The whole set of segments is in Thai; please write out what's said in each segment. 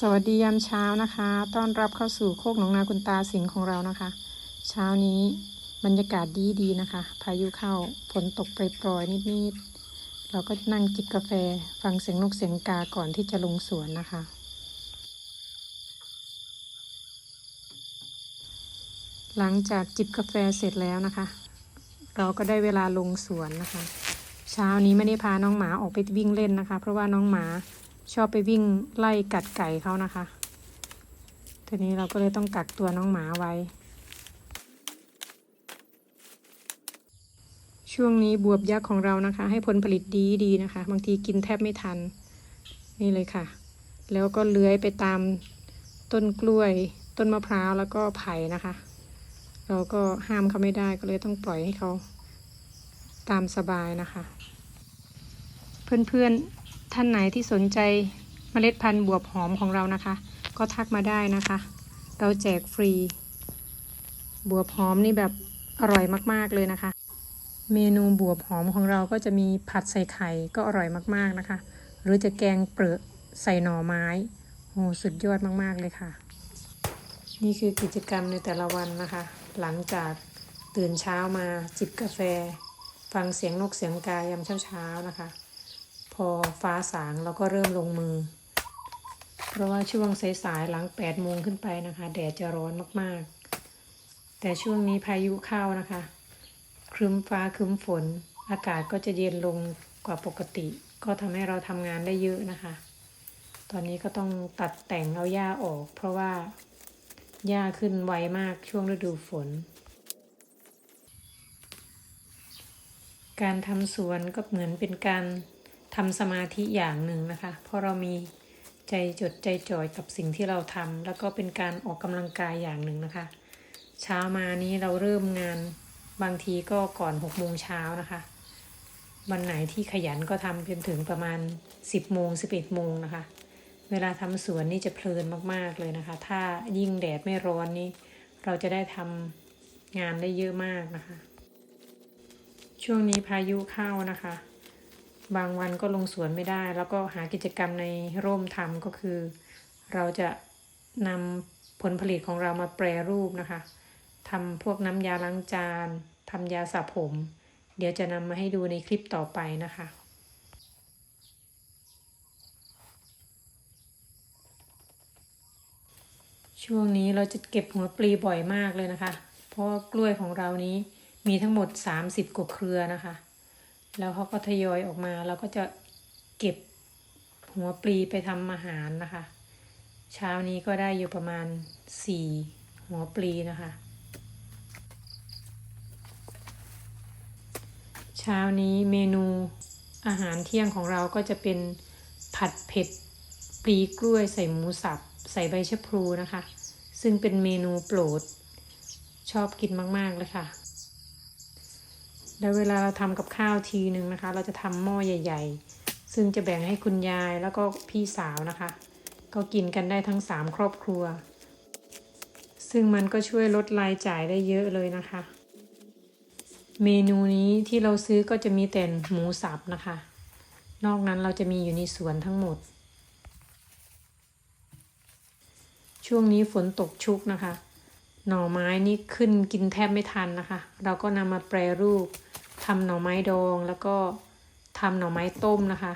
สวัสดียามเช้านะคะ ต้อนรับเข้าสู่โคกหนองนาคุณตาสิงห์ของเรานะคะ เช้านี้บรรยากาศดีดีนะคะ พายุเข้าฝนตกปล่อยๆนิดๆ เราก็นั่งจิบกาแฟ ฟังเสียงนกเสียงกาก่อนที่จะลงสวนนะคะ หลังจากจิบกาแฟเสร็จแล้วนะคะ เราก็ได้เวลาลงสวนนะคะ เช้านี้ไม่ได้พาน้องหมาออกไปวิ่งเล่นนะคะ เพราะว่าน้องหมา ชอบไปวิ่งไล่กัดไก่เขานะคะ ทีนี้เราก็เลยต้องกักตัวน้องหมาไว้ ช่วงนี้บวบยักษ์ของเรานะคะ ให้ผลผลิตดีดีนะคะ บางทีกินแทบไม่ทัน นี่เลยค่ะ แล้วก็เลื้อยไปตามต้นกล้วย ต้นมะพร้าวแล้วก็ไผ่นะคะ เราก็ห้ามเขาไม่ได้ก็เลยต้องปล่อยให้เขาตามสบายนะคะ เพื่อนๆ ท่านไหนที่สนใจเมล็ดพันธุ์บวบหอมของเรานะคะ ก็ทักมาได้นะคะ เราแจกฟรี บวบหอมนี่แบบอร่อยมากๆเลยนะคะ เมนูบวบหอมของเราก็จะมีผัดใส่ไข่ก็อร่อยมากๆนะคะ หรือจะแกงเปลือกใส่หน่อไม้โอ้สุดยอดมากๆเลยค่ะ นี่คือกิจกรรมในแต่ละวันนะคะ หลังจากตื่นเช้ามาจิบกาแฟ ฟังเสียงนกเสียงกายามเช้าๆนะคะ พอฟ้าสางเราก็เริ่มลงมือ เพราะว่าช่วงสายๆหลัง8โมงขึ้นไปนะคะ แดดจะร้อนมากๆ แต่ช่วงนี้พายุเข้านะคะ ครึ้มฟ้าครึ้มฝน อากาศก็จะเย็นลงกว่าปกติ ก็ทำให้เราทำงานได้เยอะนะคะ ตอนนี้ก็ต้องตัดแต่งเอาหญ้าออก เพราะว่าหญ้าขึ้นไวมากช่วงฤดูฝนการทำสวนก็เหมือนเป็นการ ทำสมาธิอย่างหนึ่งนะคะเพราะเรามีใจจดใจจ่อยกับสิ่งที่เราทำแล้วก็เป็นการออกกำลังกายอย่างหนึ่งนะคะ เช้ามานี้เราเริ่มงานบางทีก็ก่อนหกโมงเช้านะคะ วันไหนที่ขยันก็ทำจนถึงประมาณสิบโมงสิบเอ็ดโมงนะคะ เวลาทำสวนนี่จะเพลินมากๆเลยนะคะ ถ้ายิ่งแดดไม่ร้อนนี่เราจะได้ทำงานได้เยอะมากนะคะ ช่วงนี้พายุเข้านะคะ บางวันก็ลงสวนไม่ได้ แล้วก็หากิจกรรมในร่มทำก็คือ เราจะนำผลผลิตของเรามาแปรรูปนะคะทำพวกน้ำยาล้างจานทำยาสระผม เดี๋ยวจะนำมาให้ดูในคลิปต่อไปนะคะช่วงนี้เราจะเก็บหัวปลีบ่อยมากเลยนะคะ เพราะกล้วยของเรานี้มีทั้งหมด 30 กว่าเครือนะคะ แล้วเขาก็ทยอยออกมาเราก็จะเก็บหัวปลีไปทำอาหารนะคะ เช้านี้ก็ได้อยู่ประมาณ4หัวปลีนะคะ เช้านี้เมนูอาหารเที่ยงของเราก็จะเป็นผัดเผ็ดปลีกล้วยใส่หมูสับ ใส่ใบชะพลูนะคะ ซึ่งเป็นเมนูโปรดชอบกินมาก ๆ เลยค่ะ แล้วเวลาเราทำกับข้าวทีหนึ่งนะคะ เราจะทำหม้อใหญ่ ๆ ซึ่งจะแบ่งให้คุณยายแล้วก็พี่สาวนะคะ ก็กินกันได้ทั้งสามครอบครัว ซึ่งมันก็ช่วยลดรายจ่ายได้เยอะเลยนะคะ เมนูนี้ที่เราซื้อก็จะมีแต่หมูสับนะคะ นอกนั้นเราจะมีอยู่ในสวนทั้งหมด ช่วงนี้ฝนตกชุกนะคะหน่อไม้นี่ขึ้นกินแทบไม่ทันนะคะ เราก็นำมาแปรรูป ทำหน่อไม้ดองแล้วก็ทำหน่อไม้ต้มนะคะ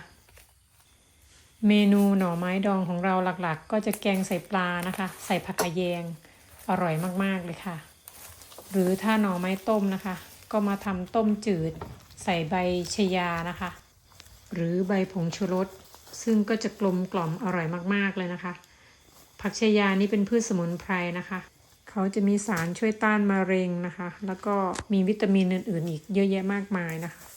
เมนูหน่อไม้ดองของเราหลักๆ ก็จะแกงใส่ปลานะคะ ใส่ผักกะแยงอร่อยมากๆเลยค่ะ หรือถ้าหน่อไม้ต้มนะคะ ก็มาทำต้มจืด ใส่ใบชะยานะคะ หรือใบผงชูรสซึ่งก็จะกลมกล่อมอร่อยมากๆเลยนะคะ ผักชยานี่เป็นพืชสมุนไพรนะคะ เขาจะมีสารช่วยต้านมะเร็งนะคะ แล้วก็มีวิตามินอื่น ๆ อีกเยอะแยะมากมายนะคะ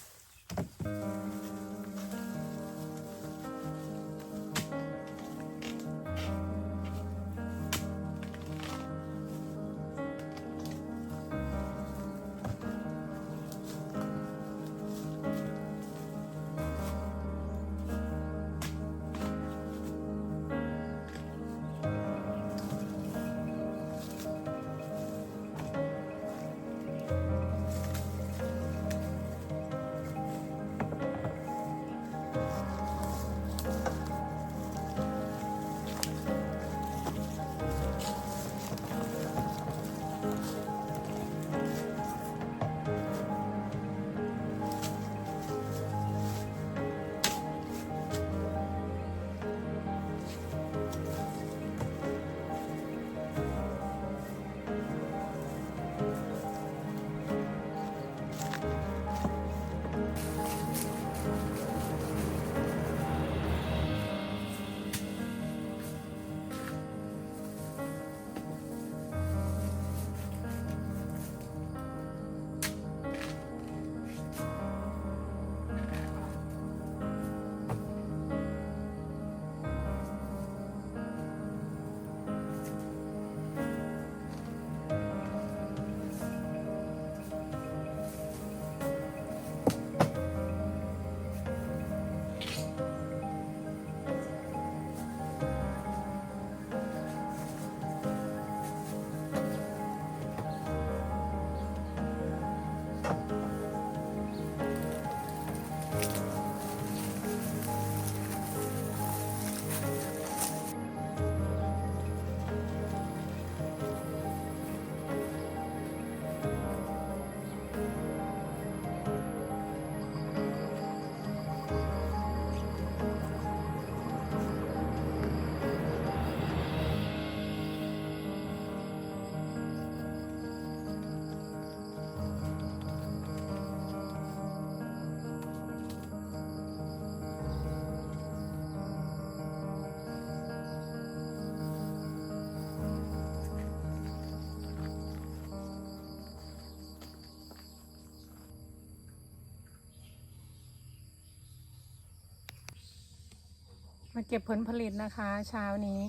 เก็บผลผลิตนะคะ เช้านี้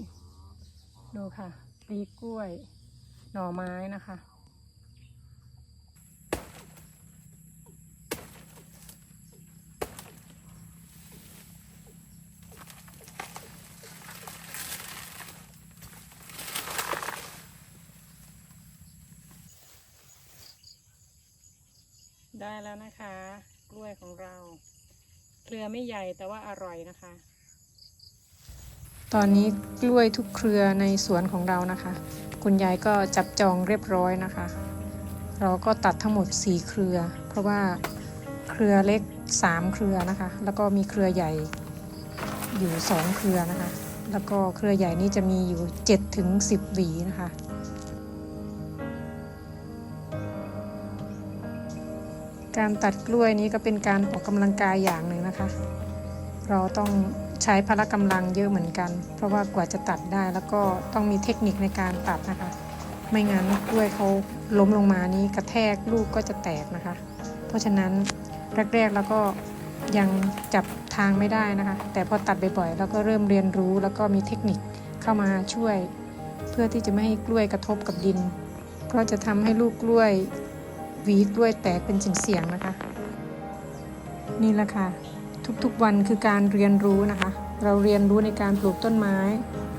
ดูค่ะปลีกล้วย หน่อไม้นะคะได้แล้วนะคะ กล้วยของเรา เครือไม่ใหญ่แต่ว่าอร่อยนะคะ ตอนนี้กล้วยทุกเครือในสวนของเรานะคะ คุณยายก็จับจองเรียบร้อยนะคะ เราก็ตัดทั้งหมด 4 เครือ เพราะว่าเครือเล็ก 3 เครือนะคะ แล้วก็มีเครือใหญ่อยู่ 2 เครือนะคะ แล้วก็เครือใหญ่นี้จะมีอยู่ 7 ถึง 10 หวีนะคะการตัดกล้วยนี้ก็เป็นการออกกำลังกายอย่างหนึ่งนะคะ เราต้อง ใช้พละกำลังเยอะเหมือนกัน เพราะว่ากว่าจะตัดได้แล้วก็ต้องมีเทคนิคในการตัดนะคะ ไม่งั้นกล้วยเขาล้มลงมานี้กระแทกลูกก็จะแตกนะคะ เพราะฉะนั้นแรกๆแล้วก็ยังจับทางไม่ได้นะคะ แต่พอตัดบ่อยๆแล้วก็เริ่มเรียนรู้แล้วก็มีเทคนิคเข้ามาช่วย เพื่อที่จะไม่ให้กล้วยกระทบกับดิน เพราะจะทำให้ลูกกล้วยหวีกล้วยแตกเป็นเสียงๆนะคะ นี่แหละค่ะ ทุกๆวันคือการเรียนรู้นะคะ เราเรียนรู้ในการปลูกต้นไม้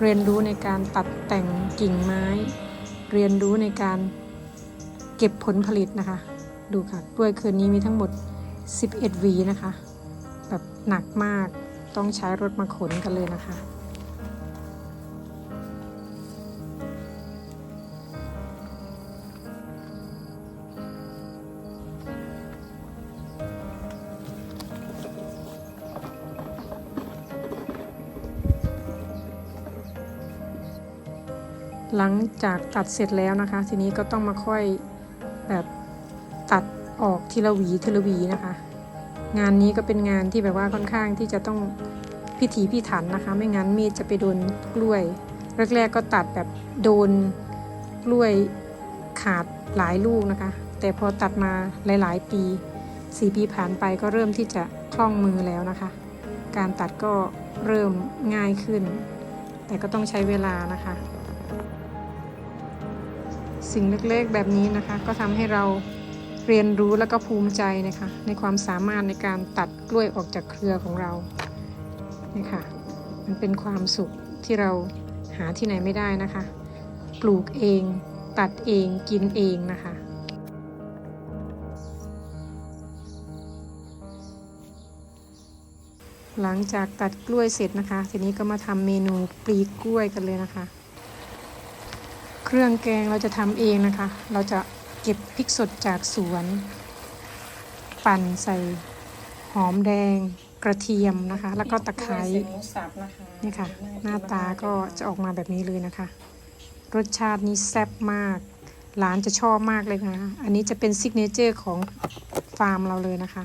เรียนรู้ในการตัดแต่งกิ่งไม้ เรียนรู้ในการเก็บผลผลิตนะคะ ดูค่ะกล้วยคืนนี้มีทั้งหมด 11วีนะคะ แบบหนักมากต้องใช้รถมาขนกันเลยนะคะ หลังจากตัดเสร็จแล้วนะคะ ทีนี้ก็ต้องมาค่อยแบบตัดออกทีละหวีทีละหวีนะคะ งานนี้ก็เป็นงานที่แบบว่าค่อนข้างที่จะต้องพิถีพิถันนะคะ ไม่งั้นมีดจะไปโดนกล้วยแรกๆก็ตัดแบบโดนกล้วยขาดหลายลูกนะคะ แต่พอตัดมาหลายๆ ปีสี่ปีผ่านไปก็เริ่มที่จะคล่องมือแล้วนะคะ การตัดก็เริ่มง่ายขึ้น แต่ก็ต้องใช้เวลานะคะ สิ่งเล็กๆแบบนี้นะคะ ก็ทำให้เราเรียนรู้แล้วก็ภูมิใจนะคะ ในความสามารถในการตัดกล้วยออกจากเครือของเรานี่ค่ะมันเป็นความสุขที่เราหาที่ไหนไม่ได้นะคะ ปลูกเอง ตัดเองกินเองนะคะหลังจากตัดกล้วยเสร็จนะคะ ทีนี้ก็มาทำเมนูปลีกล้วยกันเลยนะคะ เครื่องแกงเราจะทำเองนะคะ เราจะเก็บพริกสดจากสวน ปั่นใส่หอมแดงกระเทียมนะคะ แล้วก็ตะไคร้นี่ค่ะ หน้าตาก็จะออกมาแบบนี้เลยนะคะ รสชาตินี้แซ่บมาก หลานจะชอบมากเลยนะคะ อันนี้จะเป็นซิกเนเจอร์ของฟาร์มเราเลยนะคะ